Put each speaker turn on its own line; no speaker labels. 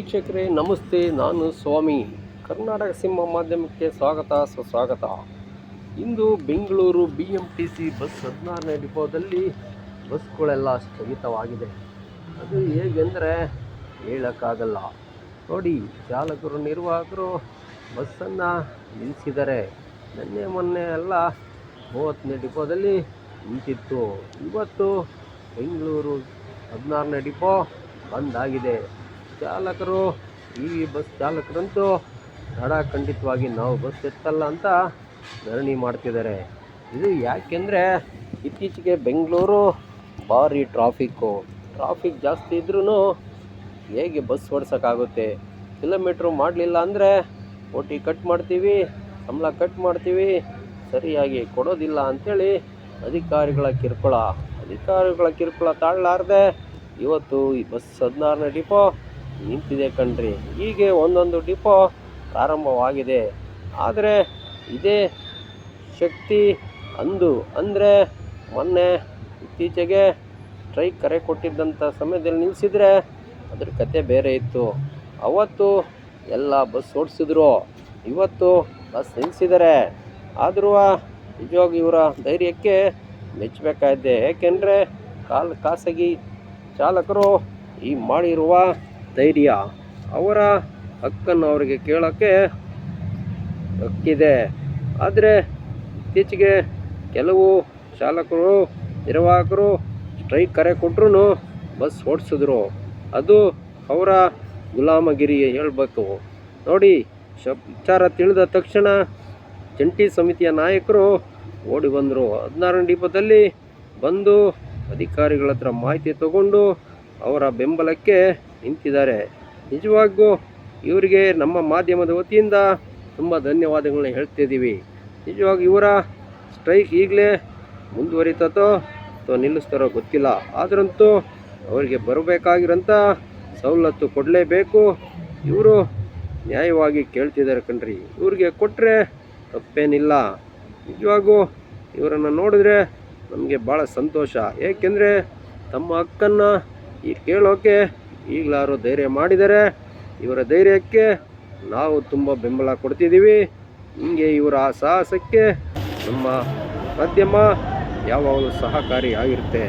ವೀಕ್ಷಕರೇ, ನಮಸ್ತೆ, ನಾನು ಸ್ವಾಮಿ. ಕರ್ನಾಟಕ ಸಿಂಹ ಮಾಧ್ಯಮಕ್ಕೆ ಸ್ವಾಗತ, ಸುಸ್ವಾಗತ. ಇಂದು Bengaluru B M T C bus ಹದಿನಾರನೇ ಡಿಪೋದಲ್ಲಿ ಬಸ್ಗಳೆಲ್ಲ ಸ್ಥಗಿತವಾಗಿದೆ. ಅದು ಹೇಗೆಂದರೆ ಹೇಳೋಕ್ಕಾಗಲ್ಲ. ನೋಡಿ, ಚಾಲಕರು, ನಿರ್ವಾಹಕರು ಬಸ್ಸನ್ನು ನಿಲ್ಲಿಸಿದರೆ ನಿನ್ನೆ, ಮೊನ್ನೆ ಎಲ್ಲ ಮೂವತ್ತನೇ ಡಿಪೋದಲ್ಲಿ ನಿಂತಿತ್ತು. ಇವತ್ತು ಬೆಂಗಳೂರು ಹದಿನಾರನೇ ಡಿಪೋ ಬಂದಾಗಿದೆ ಚಾಲಕರು, ಈ ಬಸ್ ಚಾಲಕರಂತೂ ಖಂಡಿತವಾಗಿ ನಾವು ಬಸ್ ಎತ್ತಲ್ಲ ಅಂತ ಧರಣಿ ಮಾಡ್ತಿದ್ದಾರೆ. ಇದು ಯಾಕೆಂದರೆ ಇತ್ತೀಚೆಗೆ ಬೆಂಗಳೂರು ಭಾರಿ ಟ್ರಾಫಿಕ್ಕು ಟ್ರಾಫಿಕ್ ಜಾಸ್ತಿ ಇದ್ರೂ ಹೇಗೆ ಬಸ್ ಓಡ್ಸೋಕ್ಕಾಗುತ್ತೆ? ಕಿಲೋಮೀಟ್ರು ಮಾಡಲಿಲ್ಲ ಅಂದರೆ ಓಟಿ ಕಟ್ ಮಾಡ್ತೀವಿ, ಸಂಬಳ ಕಟ್ ಮಾಡ್ತೀವಿ, ಸರಿಯಾಗಿ ಕೊಡೋದಿಲ್ಲ ಅಂಥೇಳಿ ಅಧಿಕಾರಿಗಳ ಕಿರುಕುಳ. ಅಧಿಕಾರಿಗಳ ಕಿರುಕುಳ ತಾಳಲಾರ್ದೆ ಇವತ್ತು ಈ ಬಸ್ ಹದಿನಾರನೇ ಡಿಪೋ ನಿಂತಿದೆ ಕಣ್ರಿ. ಹೀಗೆ ಒಂದೊಂದು ಡಿಪೋ ಪ್ರಾರಂಭವಾಗಿದೆ. ಆದರೆ ಇದೇ ಶಕ್ತಿ ಅಂದು ಅಂದರೆ ಮೊನ್ನೆ ಇತ್ತೀಚೆಗೆ ಸ್ಟ್ರೈಕ್ ಕರೆ ಕೊಟ್ಟಿದ್ದಂಥ ಸಮಯದಲ್ಲಿ ನಿಲ್ಲಿಸಿದರೆ ಅದ್ರ ಕತೆ ಬೇರೆ ಇತ್ತು. ಅವತ್ತು ಎಲ್ಲ ಬಸ್ ಓಡಿಸಿದ್ರು. ಇವತ್ತು ಬಸ್ ನಿಲ್ಲಿಸಿದ್ದಾರೆ ಆದರೂ ನಿಜವಾಗಿ ಇವರ ಧೈರ್ಯಕ್ಕೆ ಮೆಚ್ಚಬೇಕಾಗಿದೆ. ಏಕೆಂದರೆ ಕಾಲ್ ಖಾಸಗಿ ಚಾಲಕರು ಈ ಮಾಡಿರುವ ಧೈರ್ಯ. ಅವರ ಹಕ್ಕನ್ನು ಅವರಿಗೆ ಕೇಳೋಕ್ಕೆ ಹಕ್ಕಿದೆ. ಆದರೆ ಇತ್ತೀಚೆಗೆ ಕೆಲವು ಚಾಲಕರು, ನಿರ್ವಾಹಕರು ಸ್ಟ್ರೈಕ್ ಕರೆ ಕೊಟ್ಟರು ಬಸ್ ಓಡಿಸಿದ್ರು. ಅದು ಅವರ ಗುಲಾಮಗಿರಿ ಹೇಳಬೇಕು. ನೋಡಿ ಶ ವಿಚಾರ ತಿಳಿದ ತಕ್ಷಣ ಜಂಟಿ ಸಮಿತಿಯ ನಾಯಕರು ಓಡಿ ಬಂದರು. ಹದಿನಾರನೇ ದೀಪದಲ್ಲಿ ಬಂದು ಅಧಿಕಾರಿಗಳ ಹತ್ರ ಮಾಹಿತಿ ತಗೊಂಡು ಅವರ ಬೆಂಬಲಕ್ಕೆ ನಿಂತಿದ್ದಾರೆ. ನಿಜವಾಗೂ ಇವರಿಗೆ ನಮ್ಮ ಮಾಧ್ಯಮದ ವತಿಯಿಂದ ತುಂಬ ಧನ್ಯವಾದಗಳನ್ನ ಹೇಳ್ತಿದ್ದೀವಿ ನಿಜವಾಗಿ ಇವರ ಸ್ಟ್ರೈಕ್ ಈಗಲೇ ಮುಂದುವರಿತತೋ ಅಥವಾ ನಿಲ್ಲಿಸ್ತಾರೋ ಗೊತ್ತಿಲ್ಲ. ಆದರಂತೂ ಅವರಿಗೆ ಬರಬೇಕಾಗಿರೋಂಥ ಸವಲತ್ತು ಕೊಡಲೇಬೇಕು. ಇವರು ನ್ಯಾಯವಾಗಿ ಕೇಳ್ತಿದ್ದಾರೆ ಕಣ್ರಿ. ಇವ್ರಿಗೆ ಕೊಟ್ಟರೆ ತಪ್ಪೇನಿಲ್ಲ. ನಿಜವಾಗೂ ಇವರನ್ನು ನೋಡಿದ್ರೆ ನಮಗೆ ಭಾಳ ಸಂತೋಷ. ಏಕೆಂದರೆ ತಮ್ಮ ಹಕ್ಕನ್ನು ಈ ಕೇಳೋಕೆ ಈಗಲಾರು ಧೈರ್ಯ ಮಾಡಿದರೆ ಇವರ ಧೈರ್ಯಕ್ಕೆ ನಾವು ತುಂಬ ಬೆಂಬಲ ಕೊಡ್ತಿದ್ದೀವಿ. ಹಿಂಗೆ ಇವರ ಆ ಸಾಹಸಕ್ಕೆ ನಮ್ಮ ಮಾಧ್ಯಮ ಯಾವಾಗಲೂ ಸಹಕಾರಿಯಾಗಿರುತ್ತೆ